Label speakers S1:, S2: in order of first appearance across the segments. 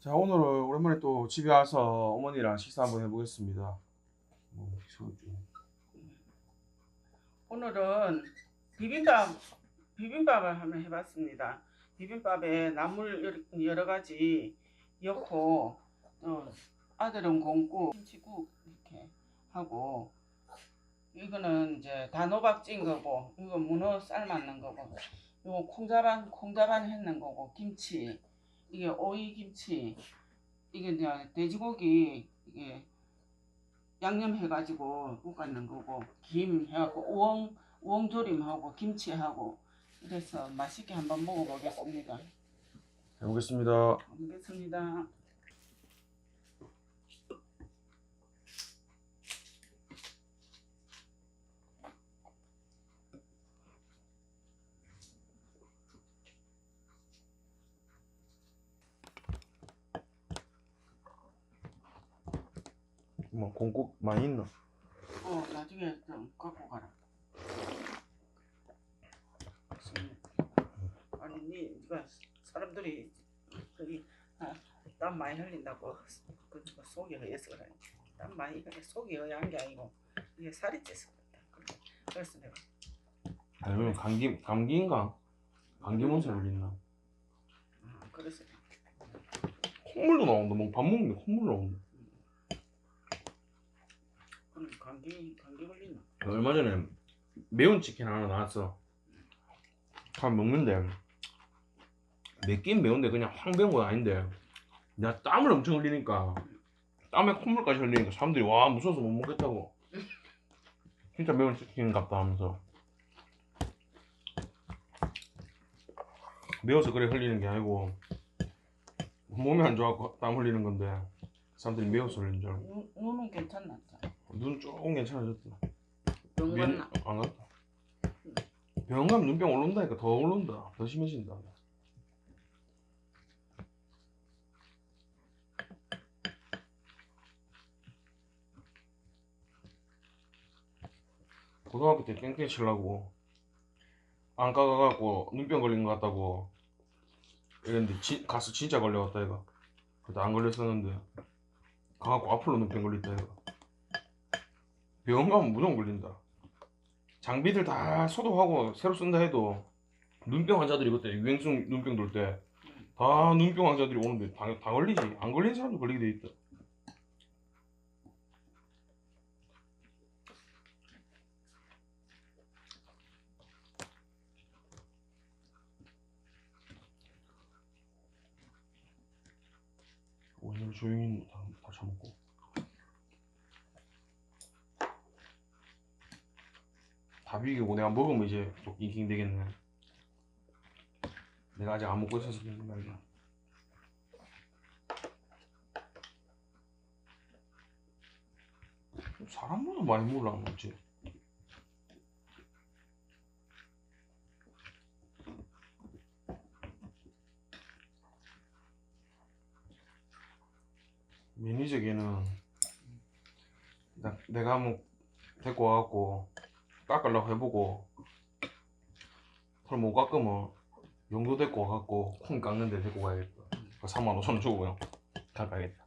S1: 자 오늘은 오랜만에 또 집에 와서 어머니랑 식사 한번 해보겠습니다. 뭐.
S2: 오늘은 비빔밥 비빔밥을 한번 해봤습니다. 비빔밥에 나물 여러- 가지 넣고 또 아들은 공국 김치국 이렇게 하고 이거는 이제 단호박 찐 거고 이거 문어 삶았는 거고 이거 콩자반 콩자반 했는 거고 김치 이게 오이 김치 이게 이제 돼지고기 이게 양념 해가지고 볶았는 거고 김 해갖고 우엉 우엉조림하고 김치하고 이래서 맛있게 한번 먹어보겠습니다.
S1: 해보겠습니다.
S2: 먹겠습니다.
S1: 뭐 공국 많이 있나?
S2: 어 나중에 좀 갖고 가라. 아니 니 니가 사람들이 거기 아, 땀 많이 흘린다고 그, 그 속이 허해서 그래. 땀 많이 흘려 속이 허한 게 아니고 이게 살이 쪄서 그렇다. 그래서 내가
S1: 아니면 감기 감기인가? 감기 몸살 걸렸나?
S2: 아, 그래서
S1: 콧물도 나온다. 뭐 밥 먹는데 콧물 나온다.
S2: 그럼 감기 감기 걸리나?
S1: 얼마 전에 매운 치킨 하나 나왔어. 다 먹는데 맵긴 매운데 그냥 확 매운 건 아닌데 내가 땀을 엄청 흘리니까 땀에 콧물까지 흘리니까 사람들이 와 무서워서 못 먹겠다고 진짜 매운 치킨 같다 하면서 매워서 그래 흘리는 게 아니고 몸이 안 좋아서 땀 흘리는 건데 사람들이 매워서 흘리는 줄 알고
S2: 눈, 눈은 괜찮았죠.
S1: 눈 조금 괜찮아졌다
S2: 병
S1: 민-
S2: 갔나?
S1: 안 갔다. 병원 가면 눈병 오른다니까 더 오른다. 더 심해진다. 고등학교 때 땡땡이 치려고 안 까가갖고 눈병 걸린 것 같다고 이랬는데 지, 가서 진짜 걸려갔다 이거 그때 안 걸렸었는데 가갖고 앞으로 눈병 걸렸다 이거 병원 가면 무조건 걸린다. 장비들 다 소독하고 새로 쓴다 해도 눈병 환자들이 그때 유행성 눈병 돌 때 다 눈병 환자들이 오는데 다, 다 걸리지. 안 걸린 사람도 걸리게 돼 있다. 오늘 조용히 다, 다 처먹고 다 비기고 내가 먹으면 이제 좀 잉킹 되겠네. 내가 아직 안 먹고 있어서 그런 말이야. 사람보다 많이 먹으려면 먹지. 매니저기는 나- 내가 한번 데리고 와갖고 깎으려고 해보고 그럼 못 깎으면 용도 데리고 와갖고 콩 깎는데 데리고 가야겠다. 그 3만 5천 원 주고 그냥 깎아야겠다.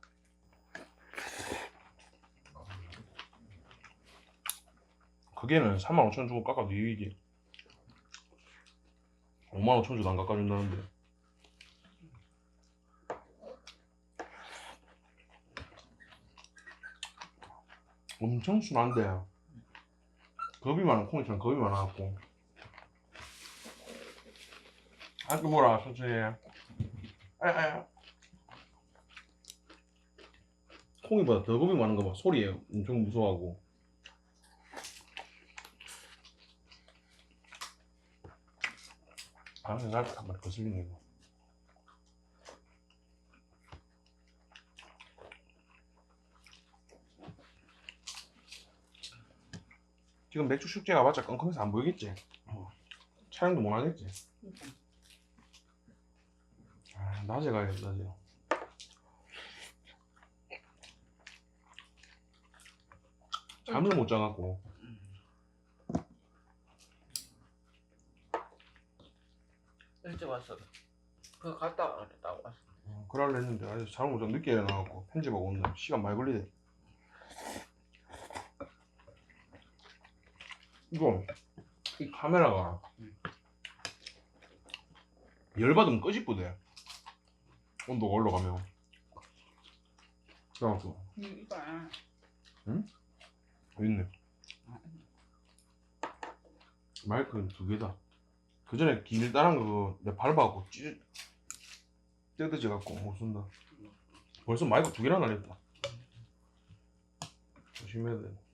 S1: 그게는 3만 5천 원 주고 깎아도 이익이지. 5만 5천 주도 안 깎아준다는데. 엄청 순한데 겁이 많은 콩이처럼 겁이 많아갖고. 아또 뭐라 해 아야 콩이보다 더 겁이 많은 거봐. 소리에 엄청 무서워하고. 방에 갈때 한번 거슬리네 이거 지금 맥주 축제 가봤자 껌껌해서 안 보이겠지? 어. 촬영도 못 하겠지? 아, 낮에 가야겠다, 낮에. 잠을 못 자갖고.
S2: 일찍 왔어. 그거 갔다 왔다고 왔어.
S1: 어, 그러려 했는데 아직 잘못 좀 늦게 일어나갖고 편집하고 온다 시간 많이 걸리대 이거 이 카메라가 열받으면 끄집부대 온도가 올라가면. 그래갖고
S2: 음, 이거
S1: 여기 있네. 마이크는 두 개다. 그 전에 길다란 거 내가 밟아갖고 찌 뜯어져갖고 못 쓴다. 벌써 마이크 두 개나 날렸다. 조심해야 돼. 와,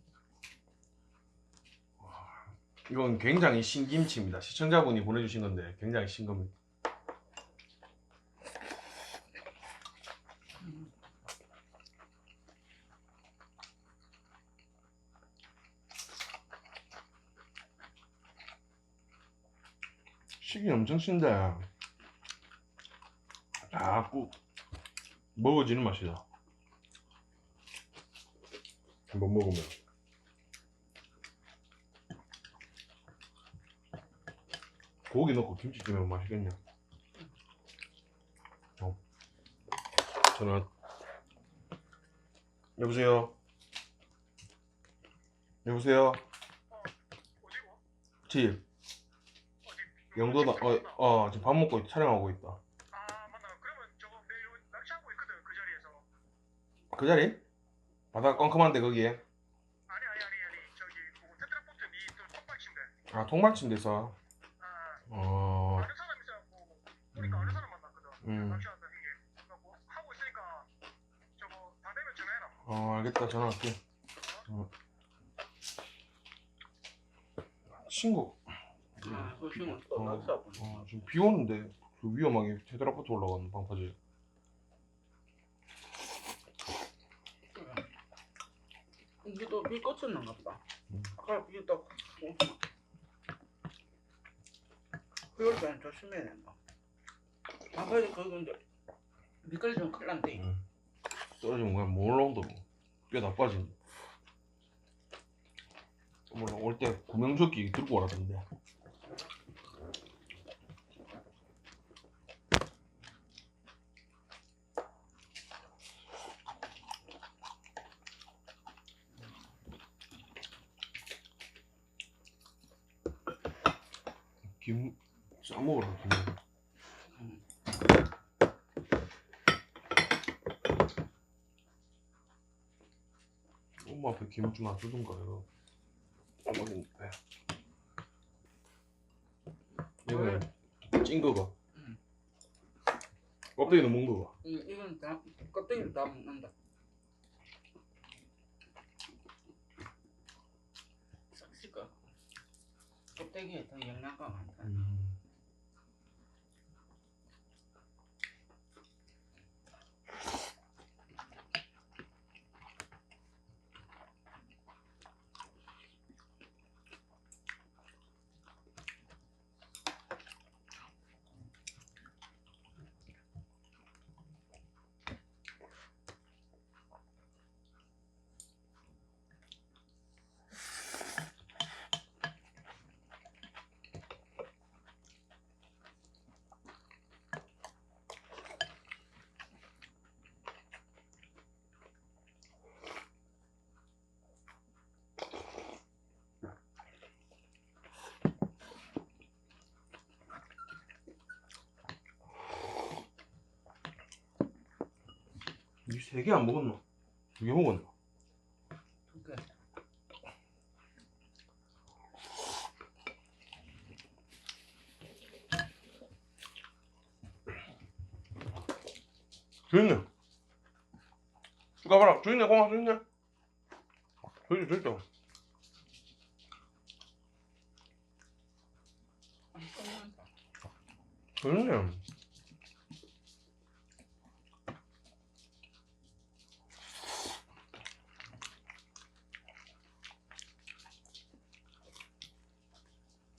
S1: 이건 굉장히 신김치입니다. 시청자분이 보내주신 건데 굉장히 신 겁니다. 식이 엄청 신데 자꾸 먹어지는 맛이다. 한번 먹으면 고기 넣고 김치 찌면 맛있겠냐 어. 전화 여보세요 여보세요? 집? 영도다 어, 어 지금 밥 먹고 있- 촬영하고 있다
S3: 아 맞나? 그러면 저거 내일 낚시하고 있거든 그 자리에서.
S1: 그 자리? 바다가 껌껌한데 거기에
S3: 아니 아니 아니 아니 저기 뭐 테트라포트 니또 톡박친데.
S1: 아 통발침대서
S3: 아
S1: 어
S3: 아는 사람 있어갖고 보니까 아는 사람 만났거든.
S1: 음.
S3: 낚시한다 이게. 그래갖고 하고 있으니까 저거 다 되면 전화해라.
S1: 어, 알겠다 전화할게 어. 친구
S2: 아, 그 지금 또
S1: 어,
S2: 낙서하고
S1: 어, 지금 비 오는데 그 위험하게 테드라포트 올라가는 방파제
S2: 이게 또비 꽂혔는가 보다.
S1: 음.
S2: 아까 비또 그럴 때는 조심해야 된다. 아까 그거 이제 미끌리면 큰일 난대.
S1: 응. 떨어지면 그냥 못 올라온다고 뼈 나빠진. 몰라 올 때 구명조끼 들고 오라던데. 김 싸먹으라 김 앞에 김을 좀 놔두던가 이거 엄마는 배 이거는 찐 거가
S2: 응.
S1: 껍데기는 먹는 거가
S2: 이 이건 다 껍데기를 다 먹는다. 싹 씻어. 껍데기에 더 영양가 많다.
S1: 음. 세개 안 먹었나? 두 개 먹었나?
S2: 두 개.
S1: 주인네 가봐라 주인네 고마 주인네 저기 저기
S2: 아, 끝난다.
S1: 주인네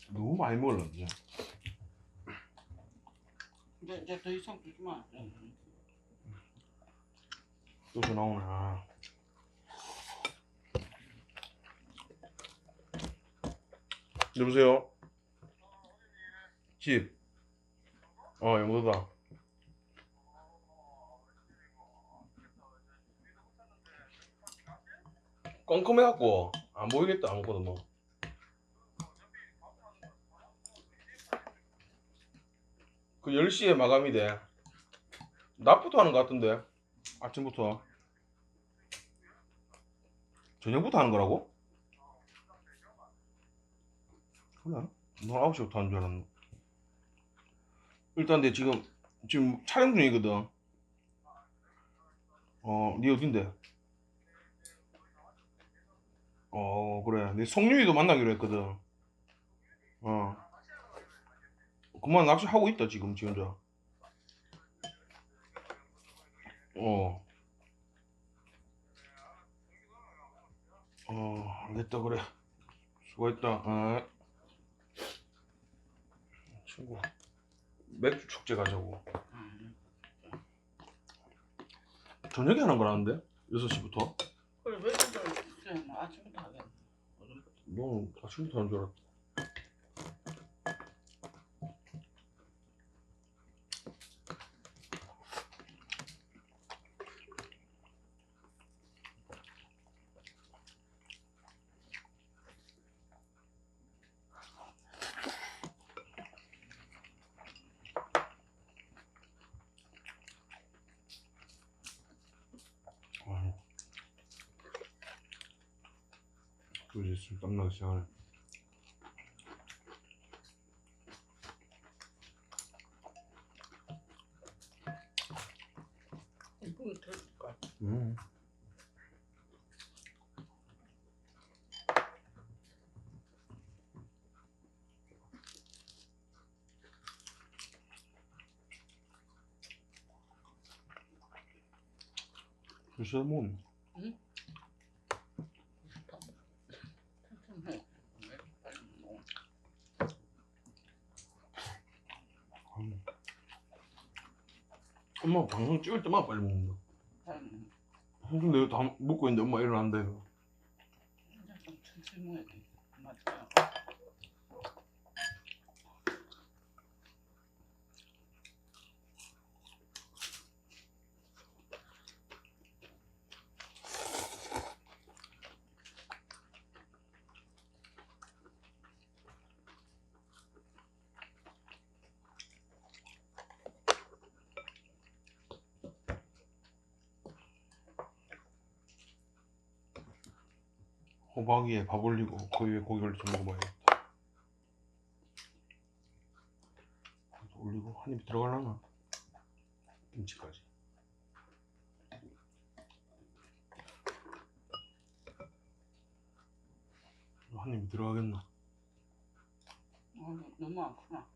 S1: 너무 많이 먹었는데.
S2: 이제, 이제 더 이상 두지 마.
S1: 또저 나오네. 아. 여보세요? 집. 어, 영도다. 껌껌해갖고 안 보이겠다 아무것도 뭐. 그 10시에 마감이 돼. 낮부터 하는 것 같은데. 아침부터. 저녁부터 하는 거라고? 그래? 너 9시부터 하는 줄 알았네. 일단 내 지금 지금 촬영 중이거든. 어, 니 어딘데? 어, 그래. 내 송유이도 만나기로 했거든. 어. 그만 낚시하고 있다, 지금, 지 혼자. 어. 어, 알겠다, 그래. 수고했다. 어. 친구. 맥주 축제 가자고.
S2: 음.
S1: 저녁에 하는 거라는데? 6시부터?
S2: 그래 왜 그래 아침부터 하겠네
S1: 너는 아침부터 하는 줄 알았다. 아유. 또 이제 술 땀나기 시작하네.
S2: 이쁘게 들을까
S1: 음. 글쎄 뭐
S2: 천천히 해 왜 빨리 먹어
S1: 음. 엄마 방송 찍을 때마다 빨리 먹는다.
S2: 빨리 먹어
S1: 방송 내가 다 먹고 있는데 엄마 일어난다 이거.
S2: 이제 좀 천천히 먹어야 돼 맞아
S1: 호박 위에 밥 올리고 그 위에 고기 올려서 먹어봐야겠다. 올리고 한 입 들어갈라나? 김치까지. 한 입이 들어가겠나?
S2: 어, 너무 안 크나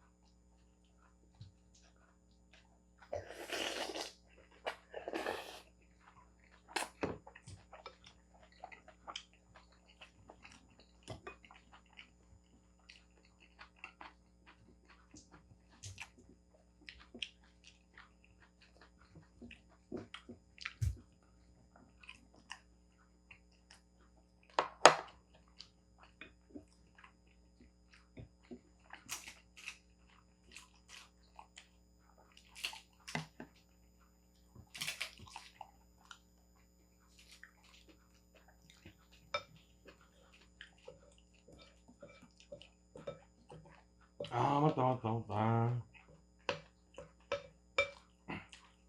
S1: 아 맞다 맞다 맞다. 아.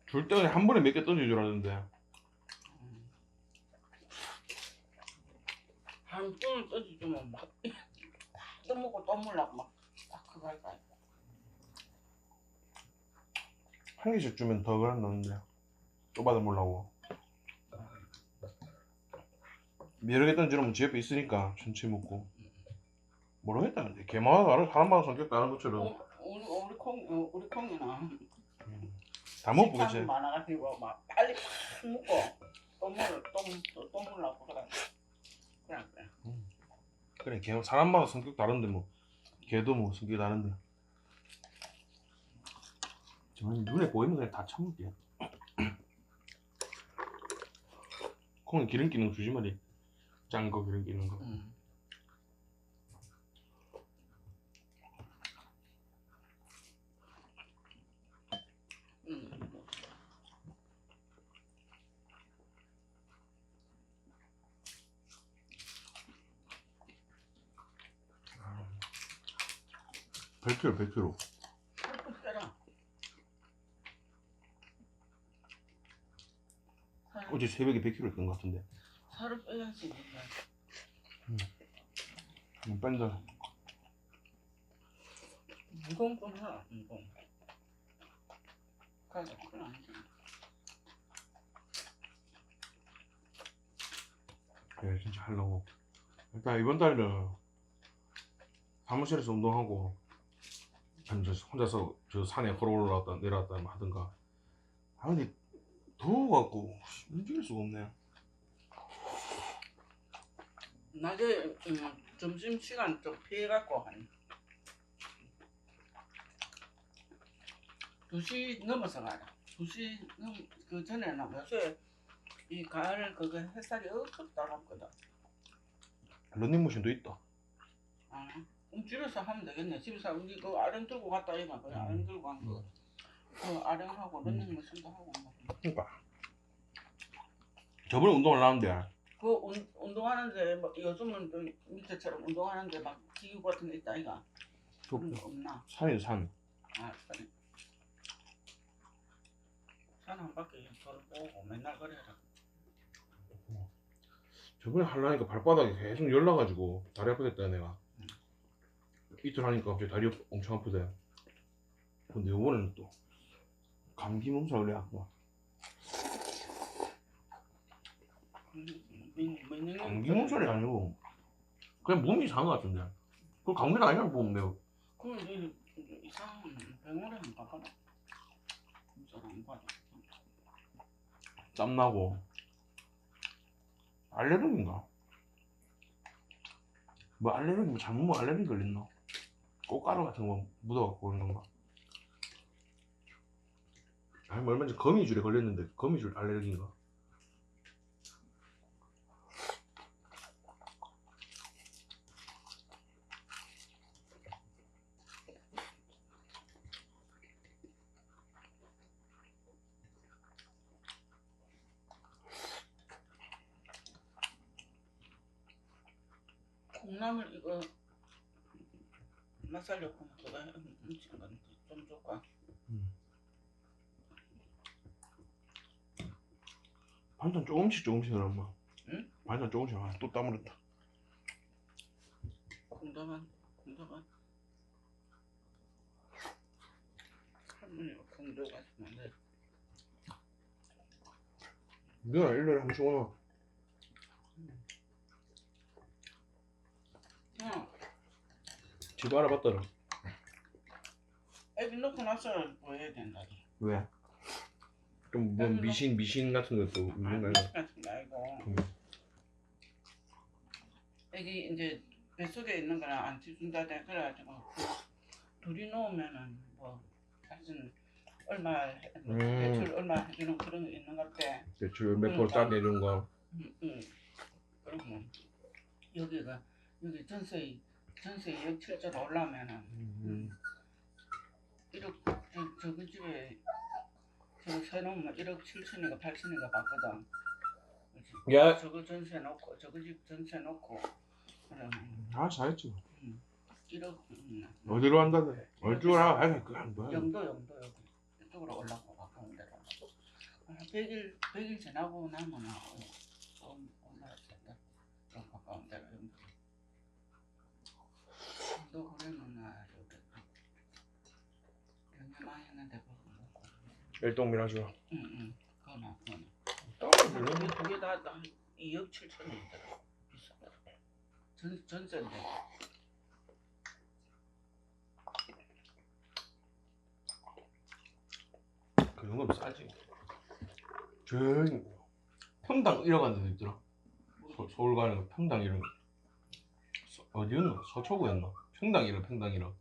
S1: 줄때 그냥 한 번에 몇 개 던질 줄 알았는데.
S2: 한 뿔을 떠주면 막 떠먹고 또 먹으려고 막딱 그거 할까
S1: 한 개씩 주면 더 그랬는데 또 받아 먹으려고 여러 개 던지면 지 옆에 있으니까 천천히 먹고 모르겠다 근데 개마다 다른 사람마다 성격 다른 것처럼.
S2: 어, 우리 우리 콩 어, 우리 콩이는
S1: 다 먹고
S2: 식탐이
S1: 그지
S2: 많아가지고 막 빨리 팍 먹고 또 먹을 또또 또 먹으려고 그래 그냥 그래.
S1: 그래 개 사람마다 성격 다른데 뭐. 개도 뭐 성격 다른데. 저는 눈에 보이는 그냥 다 참을게. 콩은 기름 끼는 거 주지 말이 짠 거 기름 끼는 거.
S2: 음. 음.
S1: 100kg 100kg
S2: 살좀 빼라. 살,
S1: 어제 새벽에 100kg 했던 것 같은데
S2: 살을 빼야지. 네가.
S1: 음, 뺀다
S2: 무거운 건 하나 무거운. 가자 그건 아니지.
S1: 그래 진짜 하려고 일단 이번 달에는 사무실에서 운동하고 혼자서 저 산에 걸어 올라왔다 내려왔다 하든가 아 근데 더워갖고 움직일 수가 없네
S2: 낮에 음, 점심 시간 좀 피해 갖고 한 2시 넘어서 가라. 2시 넘그 전에는 요새 이 가을 그거 햇살이 억억 따갑거든.
S1: 런닝머신도 있다
S2: 아, 그럼 집에서 하면 되겠네. 집에서 우리 그 아령 들고 갔다 이가 그 아령 들고 간 거. 그 아령하고 런닝 머신도 하고 뭐.
S1: 그러니까 저번에 운동을 나왔는데
S2: 그 운, 운동하는데 뭐 요즘은 또 밑에처럼 운동하는데 막 기구 같은 거 있다 이가. 그런 거 없나?
S1: 산이 산
S2: 아, 산에. 산한 바퀴 돌고 맨날 그래라.
S1: 저번에 하려니까 발바닥이 계속 열나가지고 다리 아프겠다 내가 이틀 하니까 갑자기 다리 엄청 아프대 근데 이번에는 또 감기 몸살 그래
S2: 민민
S1: 감기 몸살이 아니고 그냥 몸이 이상한 것 같은데 그 감기가 아니라 보면
S2: 그럼 이 이상한 병원에 안 가봐라. 진짜 안 가자.
S1: 땀나고 알레르기인가? 뭐 알레르기 뭐 잘못 뭐 알레르기 걸렸나? 꽃가루 같은 거 묻어갖고 그런 건가? 아니 뭐 얼마 전에 거미줄에 걸렸는데 거미줄 알레르기인가?
S2: 콩나물 이거 맛살 넣고 그거 훔친 건좀 줄까?
S1: 반찬 조금씩 조금씩 넣어 엄마
S2: 응?
S1: 반찬 조금씩 아, 또 따물었다
S2: 콩다만 콩다만 할머니가 콩도 가지고 안 돼.
S1: 누나 일요일에 한 번씩 오나
S2: 그냥
S1: 집 알아봤더라
S2: 애기 넣고 나서 뭐 해야 된다.
S1: 왜? 좀 뭐 미신 미신 같은 것도 있는
S2: 아,
S1: 거야
S2: 아니고
S1: 음.
S2: 애기 이제 뱃속에 있는 거는 안 튀준다 돼 그래가지고 둘이 놓으면은 뭐 사실은 얼마 해-
S1: 음.
S2: 대출 얼마 해주는 그런 거 있는 것 같아.
S1: 대출 몇번 짜 내주는 거
S2: 응, 응. 그리고 여기가 여기 전세 전세 2억 7천 올라면은.
S1: 음.
S2: 1억 저, 저그 집에 저거 세놓으면 1억 7천인가 8천인가 받거든.
S1: 야.
S2: 저거 전세 놓고 저거 집 전세 놓고. 그러면
S1: 아 잘했지
S2: 1억 음,
S1: 어디로 한다네. 어디로 하 아이 그냥 뭐
S2: 영도 영도 여기 이쪽으로 올라가고 가까운 데로. 한 100일 100일 지나고 나면 좀 올라갈 텐데. 좀 가까운 데로 영도 너 그러면 나 여기 영양 많이 했는데 그거 먹고
S1: 일동밀 하죠.
S2: 응응. 그거나 그거나
S1: 따로
S2: 두개 두개 다 2억 7천이더라. 비싸다 전 전세인데.
S1: 그 정도면 싸지. 저기 평당 1억 한 데도 있더라. 서, 서울 가는 거 평당 1억 서, 어디였나 서초구였나 평당 1억 평당 1억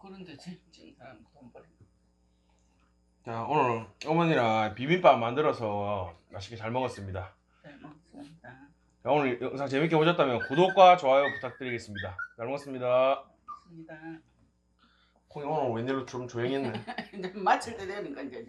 S2: 그런 그런데 사람 돈 버리
S1: 자 오늘 어머니랑 비빔밥 만들어서 맛있게 잘 먹었습니다.
S2: 잘 먹습니다.
S1: 자, 오늘 영상 재밌게 보셨다면 구독과 좋아요 부탁드리겠습니다. 잘 먹었습니다.
S2: 먹습니다.
S1: 콩이 오늘 웬일로 좀 조용했네.
S2: 마칠 때 되는 건 이제